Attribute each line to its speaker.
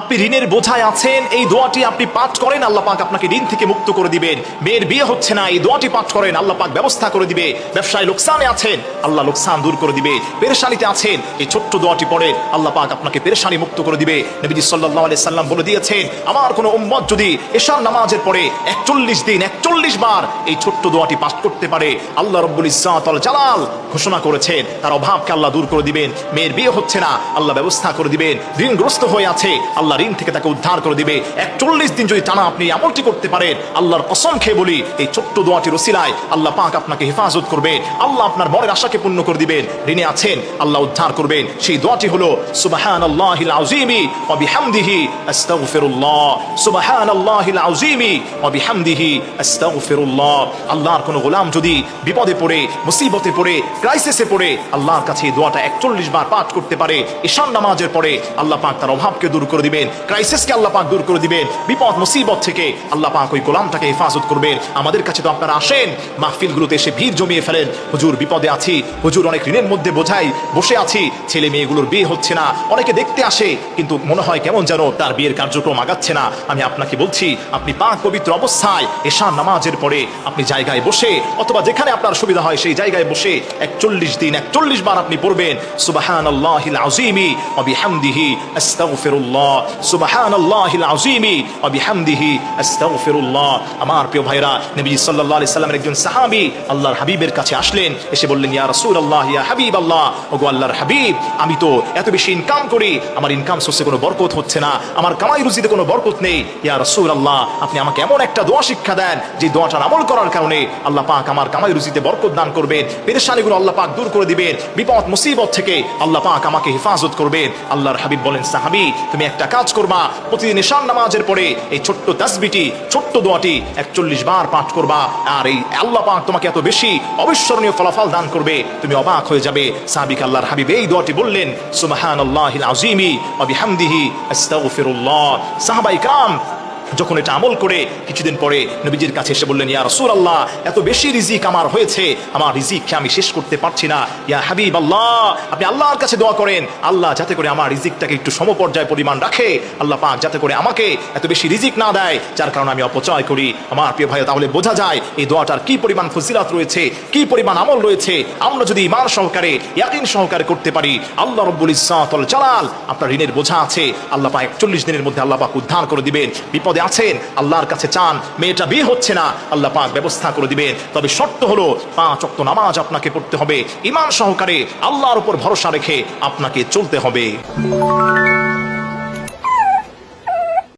Speaker 1: আপনি ঋণের বোঝায় আছেন, এই দোয়াটি আপনি পাঠ করেন, আল্লাহ পাক আপনাকে ঋণ থেকে মুক্ত করে দিবেন। মেয়ের বিয়ে হচ্ছে না, এই দোয়াটি পাঠ করেন, আল্লাহ পাক ব্যবস্থা করে দিবে। ব্যবসায় লোকসানে আছেন, আল্লাহ লোকসান দূর করে দিবে। পেরেশানিতে আছেন, এই ছোট্ট দোয়াটি পড়ে আল্লাহ পাক আপনাকে পেরেশানি মুক্ত করে দিবে। নবীজি সাল্লাল্লাহু আলাইহি সাল্লাম বলে দিয়েছেন, আমার কোনো উম্মত যদি এশার নামাজের পরে একচল্লিশ দিন, একচল্লিশ বার এই ছোট্ট দোয়াটি পাঠ করতে পারে, আল্লাহ রব্বুল ইজ্জাত আল জালাল ঘোষণা করেছেন, তার অভাবকে আল্লাহ দূর করে দিবেন। মেয়ের বিয়ে হচ্ছে না, আল্লাহ ব্যবস্থা করে দিবেন। ঋণগ্রস্ত হয়ে আছে আল্লাহ ঋণ থেকে তাকে উদ্ধার করে দিবে। একচল্লিশ দিন যদি টানা আপনি আমলটি করতে পারেন, আল্লাহর কসম খেয়ে বলি, এই ছোট্ট দোয়াটির ওসিলায় আল্লাহ পাক আপনাকে হেফাজত করবে আল্লাহ আপনার মনের আশাকে পূর্ণ করে দিবেন। ঋণে আছেন, আল্লাহ উদ্ধার করবেন। সেই দোয়াটি হলো সুবাহান আল্লাহিল আউজিমি ওয়া বিহামদিহি আস্তাগফিরুল্লাহ। সুবাহান আল্লাহিল আউজিমি ওয়া বিহামদিহি আস্তাগফিরুল্লাহ। আল্লাহর কোনো গোলাম যদি বিপদে পড়ে, মুসিবতে পড়ে ক্রাইসিসে পড়ে, আল্লাহর কাছে এই দোয়াটা একচল্লিশ বার পাঠ করতে পারে। ঈশান নামাজের পরে আল্লাহ পাক তার অভাবকে দূর করে দিবেন। ক্রাইসিসকে আল্লাহ পাক দূর করে দিবেন। বিপদ, মুসিবত থেকে আল্লাহ পাক ওই গোলামটাকে হেফাজত করবেন। আমাদের কাছে তো আপনারা আসেন। মাহফিলগুলোতে এসে ভিড় জমিয়ে ফেলেন। হুজুর, বিপদে আছি। হুজুর অনেক ঋণের মধ্যে বোঝাই বসে আছি। ছেলে মেয়েগুলোর বিয়ে হচ্ছে না। অনেকে দেখতে আসে, কিন্তু মনে হয় কেমন যেন তার বিয়ের কার্যক্রম আগাচ্ছে না। আমি আপনাকে বলছি, আপনি পাক পবিত্র অবস্থায় এশান নামাজের পরে আপনি জায়গায় বসে, অথবা যেখানে আপনার সুবিধা হয় সেই জায়গায় বসে একচল্লিশ দিন, একচল্লিশ বার আপনি পড়বেন। সুবাহান আল্লাহিল আজিমি অবিহামদিহি আস্তাগফিরুল্লাহ। আমার প্রিয় ভাইরা, নবী সাল্লামের একজন আল্লাহর হাবিবের কাছে আসলেন, এসে বললেন, ইয়া ইয়া ওগো আল্লাহর হাবিব, আমি তো এত বেশি ইনকাম করি, আমার ইনকাম সোর্সে কোনো বরকত হচ্ছে না, আমার কামাই রুজিতে কোনো বরকত নেই। ইয়া আপনি আমাকে এমন একটা দোয়া শিক্ষা দেন, যে দোয়াটার আমল করার কারণে আল্লাহ পাক আমার কামাই রুজিতে বরকত দান করবেন, পেরেশানিগুলো আল্লাহ পাক দূর করে দিবেন, বিপদ, মুসিবত থেকে আল্লাহ পাক আমাকে হেফাজত করবেন। আল্লাহর হাবিব বলেন, সাহাবি, তুমি একটা কাজ করবা, প্রতিদিন ঈশান নামাজের পরে এই ছোট্ট তাসবিটি, ছোট্ট দোয়াটি একচল্লিশ বার পাঠ করবা। আর এই আল্লাহ পাক তোমাকে এত বেশি অবিস্মরণীয় ফলাফল দান করবে, তুমি অবাক হয়ে যাবে। সাবিক আল্লাহর হাবিব এই দোয়াটি বললেন সুমাহান আল্লাহ আজিমি অবিহামদিহি আস্তাগফিরুল্লাহ। সাহাবাই কাম যখন এটা আমল করে কিছুদিন পরে নবীজির কাছে এসে বললেন, ইয়া রসুল আল্লাহ এত বেশি রিজিক আমার হয়েছে, আমার রিজিককে আমি শেষ করতে পারছি না। ইয়া হাবিব আল্লাহ আপনি আল্লাহর কাছে দোয়া করেন। আল্লাহ যাতে করে আমার রিজিকটাকে একটু সমপর্যায় পরিমাণ রাখে। আল্লাহ পাক যাতে করে আমাকে এত বেশি রিজিক না দেয়, যার কারণে আমি অপচয় করি। আমার প্রিয় ভাই তাহলে বোঝা যায় এই দোয়াটার কি পরিমাণ ফজিলাত রয়েছে, কি পরিমাণ আমল রয়েছে। আমরা যদি ইমান সহকারে, ইয়াকিন সহকারে করতে পারি, আল্লাহ রব্বুল ইসাতল জালাল আপনার ঋণের বোঝা আছে। আল্লাহ পাক একচল্লিশ দিনের মধ্যে আল্লাহ পাক উদ্ধার করে দিবেন। বিপদে আছেন, আল্লাহর কাছে চান, মেয়েটা বিয়ে হচ্ছে না, আল্লাহ পাক ব্যবস্থা করে দিবেন। তবে শর্ত হলো, পাঁচ অক্ত নামাজ আপনাকে পড়তে হবে। ইমান সহকারে আল্লাহর উপর ভরসা রেখে আপনাকে চলতে হবে।